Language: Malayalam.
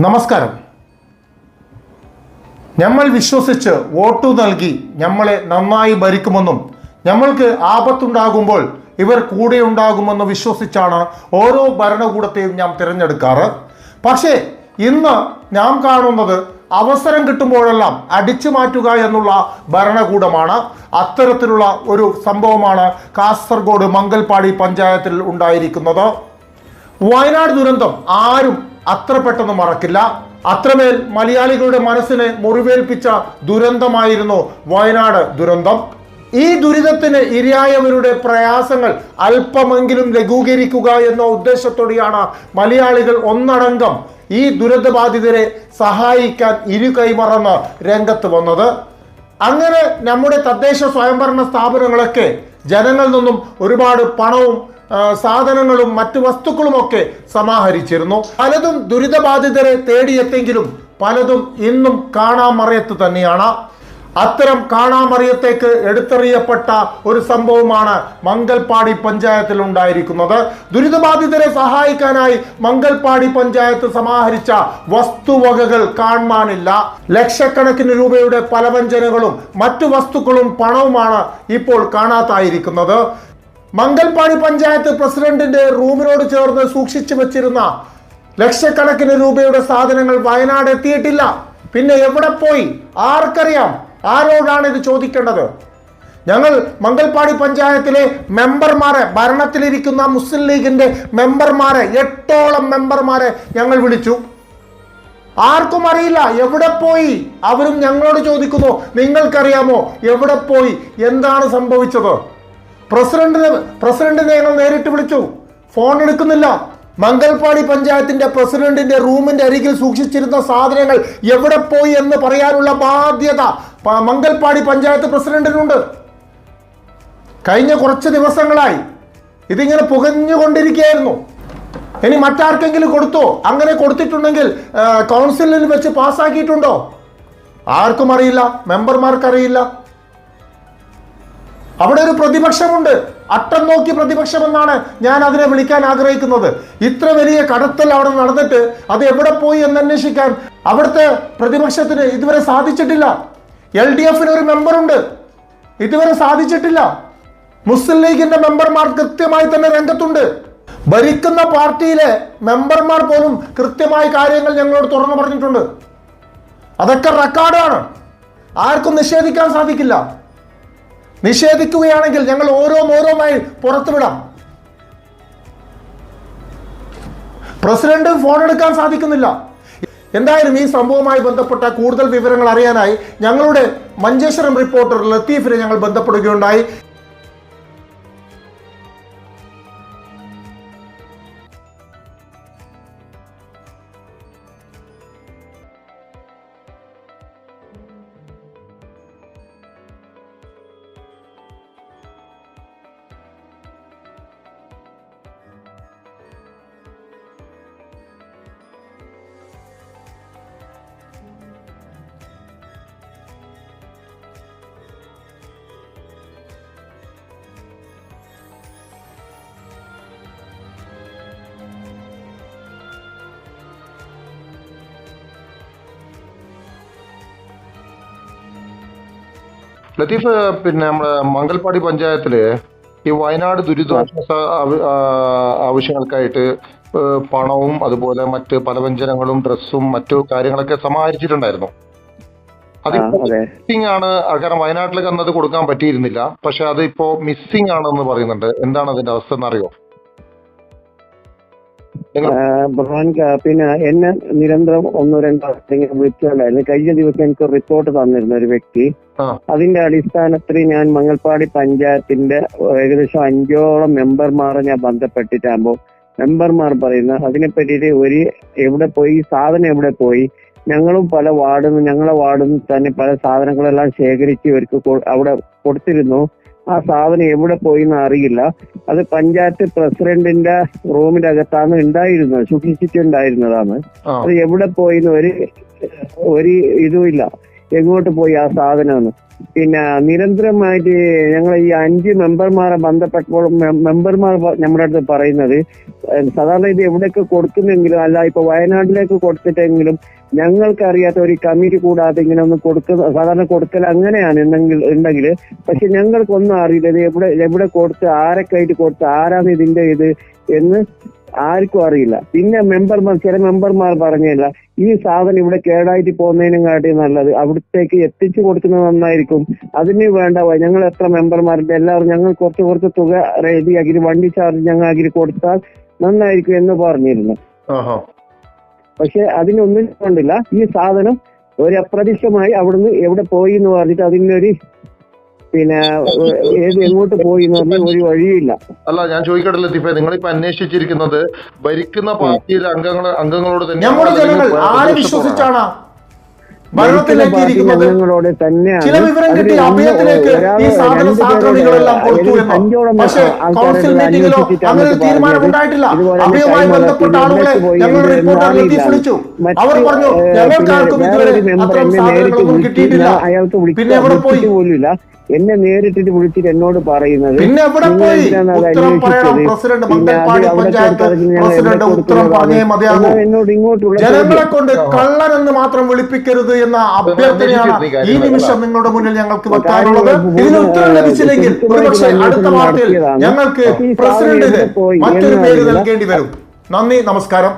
നമസ്കാരം. നമ്മൾ വിശ്വസിച്ച് വോട്ടു നൽകി നമ്മളെ നന്നായി ഭരിക്കുമെന്നും നമ്മൾക്ക് ആപത്തുണ്ടാകുമ്പോൾ ഇവർ കൂടെ ഉണ്ടാകുമെന്ന് വിശ്വസിച്ചാണ് ഓരോ ഭരണകൂടത്തെയും ഞാൻ തിരഞ്ഞെടുക്കാറ്. പക്ഷേ ഇന്ന് നാം കാണുന്നത് അവസരം കിട്ടുമ്പോഴെല്ലാം അടിച്ചു മാറ്റുക എന്നുള്ള ഭരണകൂടമാണ്. അത്തരത്തിലുള്ള ഒരു സംഭവമാണ് കാസർഗോഡ് മംഗൽപാടി പഞ്ചായത്തിൽ ഉണ്ടായിരിക്കുന്നത്. വയനാട് ദുരന്തം ആരും അത്ര പെട്ടെന്ന് മറക്കില്ല. അത്രമേൽ മലയാളികളുടെ മനസ്സിനെ മുറിവേൽപ്പിച്ച ദുരന്തമായിരുന്നു വയനാട് ദുരന്തം. ഈ ദുരിതത്തിന് ഇരയായവരുടെ പ്രയാസങ്ങൾ അല്പമെങ്കിലും ലഘൂകരിക്കുക എന്ന ഉദ്ദേശത്തോടെയാണ് മലയാളികൾ ഒന്നടങ്കം ഈ ദുരന്തബാധിതരെ സഹായിക്കാൻ ഇരു കൈമറന്ന് രംഗത്ത് വന്നത്. അങ്ങനെ നമ്മുടെ തദ്ദേശ സ്വയംഭരണ സ്ഥാപനങ്ങളൊക്കെ ജനങ്ങളിൽ നിന്നും ഒരുപാട് പണവും സാധനങ്ങളും മറ്റു വസ്തുക്കളുമൊക്കെ സമാഹരിച്ചിരുന്നു. പലതും ദുരിതബാധിതരെ തേടിയെത്തെങ്കിലും പലതും ഇന്നും കാണാമറയത്ത് തന്നെയാണ്. അത്തരം കാണാമറിയത്തേക്ക് എടുത്തെറിയപ്പെട്ട ഒരു സംഭവമാണ് മംഗൽപാടി പഞ്ചായത്തിൽ ഉണ്ടായിരിക്കുന്നത്. ദുരിതബാധിതരെ സഹായിക്കാനായി മംഗൽപാടി പഞ്ചായത്ത് സമാഹരിച്ച വസ്തുവകകൾ കാണാനില്ല ലക്ഷക്കണക്കിന് രൂപയുടെ പലവ്യഞ്ജനങ്ങളും മറ്റു വസ്തുക്കളും പണവുമാണ് ഇപ്പോൾ കാണാത്തായിരിക്കുന്നത് മംഗൽപാടി പഞ്ചായത്ത് പ്രസിഡന്റിന്റെ റൂമിനോട് ചേർന്ന് സൂക്ഷിച്ചു വെച്ചിരുന്ന ലക്ഷക്കണക്കിന് രൂപയുടെ സാധനങ്ങൾ വയനാട് എത്തിയിട്ടില്ല. പിന്നെ എവിടെ പോയി? ആർക്കറിയാം? ആരോടാണ് ഇത് ചോദിക്കേണ്ടത്? ഞങ്ങൾ മംഗൽപാടി പഞ്ചായത്തിലെ മെമ്പർമാരെ ഭരണത്തിലിരിക്കുന്ന മുസ്ലിം ലീഗിന്റെ മെമ്പർമാരെ എട്ടോളം മെമ്പർമാരെ ഞങ്ങൾ വിളിച്ചു. ആർക്കും അറിയില്ല എവിടെ പോയി? അവരും ഞങ്ങളോട് ചോദിക്കുന്നു നിങ്ങൾക്കറിയാമോ എവിടെ പോയി? എന്താണ് സംഭവിച്ചത്? പ്രസിഡന്റിന് പ്രസിഡന്റിനെ ഞങ്ങൾ നേരിട്ട് വിളിച്ചു. ഫോൺ എടുക്കുന്നില്ല. മംഗൽപാടി പഞ്ചായത്തിന്റെ പ്രസിഡന്റിന്റെ റൂമിന്റെ അരികിൽ സൂക്ഷിച്ചിരുന്ന സാധനങ്ങൾ എവിടെ പോയി എന്ന് പറയാനുള്ള ബാധ്യത മംഗൽപാടി പഞ്ചായത്ത് പ്രസിഡന്റിനുണ്ട്. കഴിഞ്ഞ കുറച്ച് ദിവസങ്ങളായി ഇതിങ്ങനെ പുകഞ്ഞുകൊണ്ടിരിക്കുകയായിരുന്നു. ഇനി മറ്റാർക്കെങ്കിലും കൊടുത്തോ? അങ്ങനെ കൊടുത്തിട്ടുണ്ടെങ്കിൽ കൗൺസിലിൽ വെച്ച് പാസ്സാക്കിയിട്ടുണ്ടോ? ആർക്കും അറിയില്ല. മെമ്പർമാർക്കറിയില്ല. അവിടെ ഒരു പ്രതിപക്ഷമുണ്ട്. അട്ടം നോക്കി പ്രതിപക്ഷം എന്നാണ് ഞാൻ അതിനെ വിളിക്കാൻ ആഗ്രഹിക്കുന്നത്. ഇത്ര വലിയ കടത്തൽ അവിടെ നടന്നിട്ട് അത് എവിടെ പോയി എന്ന് അന്വേഷിക്കാൻ അവിടുത്തെ പ്രതിപക്ഷത്തിന് ഇതുവരെ സാധിച്ചിട്ടില്ല. എൽ ഡി എഫിന് ഒരു മെമ്പറുണ്ട്. ഇതുവരെ സാധിച്ചിട്ടില്ല. മുസ്ലിം ലീഗിന്റെ മെമ്പർമാർ കൃത്യമായി തന്നെ രംഗത്തുണ്ട്. ഭരിക്കുന്ന പാർട്ടിയിലെ മെമ്പർമാർ പോലും കൃത്യമായ കാര്യങ്ങൾ ഞങ്ങളോട് തുറന്നു പറഞ്ഞിട്ടുണ്ട്. അതൊക്കെ റെക്കോർഡാണ്. ആർക്കും നിഷേധിക്കാൻ സാധിക്കില്ല. നിഷേധിക്കുകയാണെങ്കിൽ ഞങ്ങൾ ഓരോന്നോരോന്നായി പുറത്തുവിടാം. പ്രസിഡന്റ് ഫോൺ എടുക്കാൻ സാധിക്കുന്നില്ല. എന്തായാലും ഈ സംഭവവുമായി ബന്ധപ്പെട്ട കൂടുതൽ വിവരങ്ങൾ അറിയാനായി ഞങ്ങളുടെ മഞ്ചേശ്വരം റിപ്പോർട്ടർ ലത്തീഫിനെ ഞങ്ങൾ ബന്ധപ്പെടുകയുണ്ടായി. ലത്തീഫ് പിന്നെ നമ്മുടെ മംഗൽപാടി പഞ്ചായത്തിൽ ഈ വയനാട് ദുരിതാശ്വാസ ആവ- ആവശ്യങ്ങൾക്കായിട്ട് പണവും അതുപോലെ മറ്റ് പലവ്യഞ്ജനങ്ങളും ഡ്രസ്സും മറ്റു കാര്യങ്ങളൊക്കെ സമാഹരിച്ചിട്ടുണ്ടായിരുന്നു. അത്. മിസ്സിംഗ് ആണ്. കാരണം വയനാട്ടിലേക്ക് അന്നത് കൊടുക്കാൻ പറ്റിയിരുന്നില്ല. പക്ഷെ അത് ഇപ്പോ മിസ്സിംഗ് ആണെന്ന് പറയുന്നുണ്ട്. എന്താണ് അതിന്റെ അവസ്ഥ എന്നറിയോ? ബ്രഹാൻ പിന്നെ എന്നെ നിരന്തരം ഒന്നോ രണ്ടോ ഇങ്ങനെ വിളിച്ചുകൊണ്ടായിരുന്നു കഴിഞ്ഞ ദിവസം എനിക്ക് റിപ്പോർട്ട് തന്നിരുന്ന ഒരു വ്യക്തി. അതിന്റെ അടിസ്ഥാനത്തിൽ ഞാൻ മംഗൾപാടി പഞ്ചായത്തിന്റെ ഏകദേശം അഞ്ചോളം മെമ്പർമാരെ ഞാൻ ബന്ധപ്പെട്ടിട്ടാകുമ്പോൾ മെമ്പർമാർ പറയുന്ന അതിനെ പറ്റിയിട്ട് ഒരു എവിടെ പോയി സാധനം എവിടെ പോയി ഞങ്ങളും പല വാർഡിൽ നിന്ന് ഞങ്ങളെ വാർഡിൽ നിന്ന് തന്നെ പല സാധനങ്ങളെല്ലാം ശേഖരിച്ച് ഇവർക്ക് അവിടെ കൊടുത്തിരുന്നു. ആ സാധനം എവിടെ പോയി എന്ന് അറിയില്ല. അത് പഞ്ചായത്ത് പ്രസിഡന്റിന്റെ റൂമിന്റെ അകത്താണ് ഉണ്ടായിരുന്നത് സൂക്ഷിച്ചിട്ടുണ്ടായിരുന്നതാണ്. അത് എവിടെ പോയിന്ന് ഒരു ഒരു ഇതുമില്ല എങ്ങോട്ട് പോയി ആ സാധനം പിന്നെ നിരന്തരമായിട്ട് ഞങ്ങൾ ഈ അഞ്ച് മെമ്പർമാരെ ബന്ധപ്പെട്ടപ്പോൾ മെമ്പർമാർ നമ്മുടെ അടുത്ത് പറയുന്നത് സാധാരണ ഇത് എവിടെയൊക്കെ കൊടുക്കുന്നെങ്കിലും അല്ല ഇപ്പൊ വയനാട്ടിലേക്ക് കൊടുത്തിട്ടെങ്കിലും ഞങ്ങൾക്കറിയാത്ത ഒരു കമ്മിറ്റി കൂടാതെ ഇങ്ങനെ ഒന്ന് കൊടുക്കുന്ന സാധാരണ കൊടുക്കൽ അങ്ങനെയാണ് ഉണ്ടെങ്കിൽ ഉണ്ടെങ്കിൽ പക്ഷെ ഞങ്ങൾക്കൊന്നും അറിയില്ല ഇത് എവിടെ എവിടെ കൊടുത്ത് ആരൊക്കെ ആയിട്ട് കൊടുത്ത് ആരാണ് ഇതിന്റെ ഇത് എന്ന് ആർക്കും അറിയില്ല. പിന്നെ മെമ്പർമാർ ചില മെമ്പർമാർ പറഞ്ഞില്ല ഈ സാധനം ഇവിടെ കേടായിട്ട് പോകുന്നതിനും കാട്ടി നല്ലത്. അവിടത്തേക്ക് എത്തിച്ചു കൊടുക്കുന്നത് നന്നായിരിക്കും. അതിന് വേണ്ട ഞങ്ങൾ എത്ര മെമ്പർമാരുണ്ട് എല്ലാവരും ഞങ്ങൾ കുറച്ച് കുറച്ച് തുക റെഡിയാക്കി വണ്ടി ചാർജ് ഞങ്ങൾ ആക്കി കൊടുത്താൽ നന്നായിരിക്കും എന്ന് പറഞ്ഞിരുന്നു. പക്ഷെ അതിനൊന്നും കൊണ്ടില്ല. ഈ സാധനം ഒരു അപ്രതീക്ഷമായി അവിടുന്ന് എവിടെ പോയി എന്ന് പറഞ്ഞിട്ട് അതിനൊരു പിന്നെ ഏത് എങ്ങോട്ട് പോയി എന്ന് പറഞ്ഞാൽ ഒരു വഴിയില്ല. അല്ല ഞാൻ ചോദിക്കട്ടെ നിങ്ങൾ ഇപ്പൊ അന്വേഷിച്ചിരിക്കുന്നത് ഭരിക്കുന്ന പാർട്ടിയിലെ അംഗങ്ങൾ അംഗങ്ങളോട് തന്നെ നമ്മുടെ ജനങ്ങൾ ആരെ വിശ്വസിച്ചാണ്? ഭരണത്തിലേക്ക് ഞങ്ങളോട് തന്നെയാണ് ചില വിവരം കിട്ടി അതിൽ അഭയത്തിലേക്ക് ഈ സാധന സാധനങ്ങളെല്ലാം കൊടുത്തു എന്ന്. അഞ്ചോളം പക്ഷേ കൗൺസിൽ മീറ്റിംഗിലോ അങ്ങനെ തീരുമാനം ഉണ്ടായിട്ടില്ല അഭയവുമായി ബന്ധപ്പെട്ട ആളുകളെ റിപ്പോർട്ടർ ലത്തീഫ് വിളിച്ചു. അവർ പറഞ്ഞു ഞങ്ങൾക്കാർക്കും ഇതുവരെ അത്തരം സാധനങ്ങളൊന്നും കിട്ടിയിട്ടില്ല. പിന്നെ എവിടെ പോയി? എന്നെ നേരിട്ടിട്ട് വിളിച്ചിട്ട് എന്നോട് പറയുന്നത് പിന്നെ എവിടെ പോയി? ഉത്തരം പറയണം. പ്രസിഡന്റ് മംഗൽപാടി പഞ്ചായത്ത് പ്രസിഡന്റ് ഉത്തരം? പറഞ്ഞേ മതിയാകും. എന്നോട് ഇങ്ങോട്ടുള്ള ജനങ്ങളെ കൊണ്ട് കള്ളനെന്ന് മാത്രം വിളിപ്പിക്കരുത് എന്ന അഭ്യർത്ഥനയാണ് ഈ നിമിഷം നിങ്ങളുടെ മുന്നിൽ ഞങ്ങൾക്ക് വെക്കാനുള്ളത്. ഇതിന് ഉത്തരം ലഭിച്ചില്ലെങ്കിൽ ഒരുപക്ഷെ അടുത്ത വാർത്തയിൽ ഞങ്ങൾക്ക് പ്രസിഡന്റിന് മറ്റൊരു പേര് നൽകേണ്ടി വരും. നന്ദി നമസ്കാരം.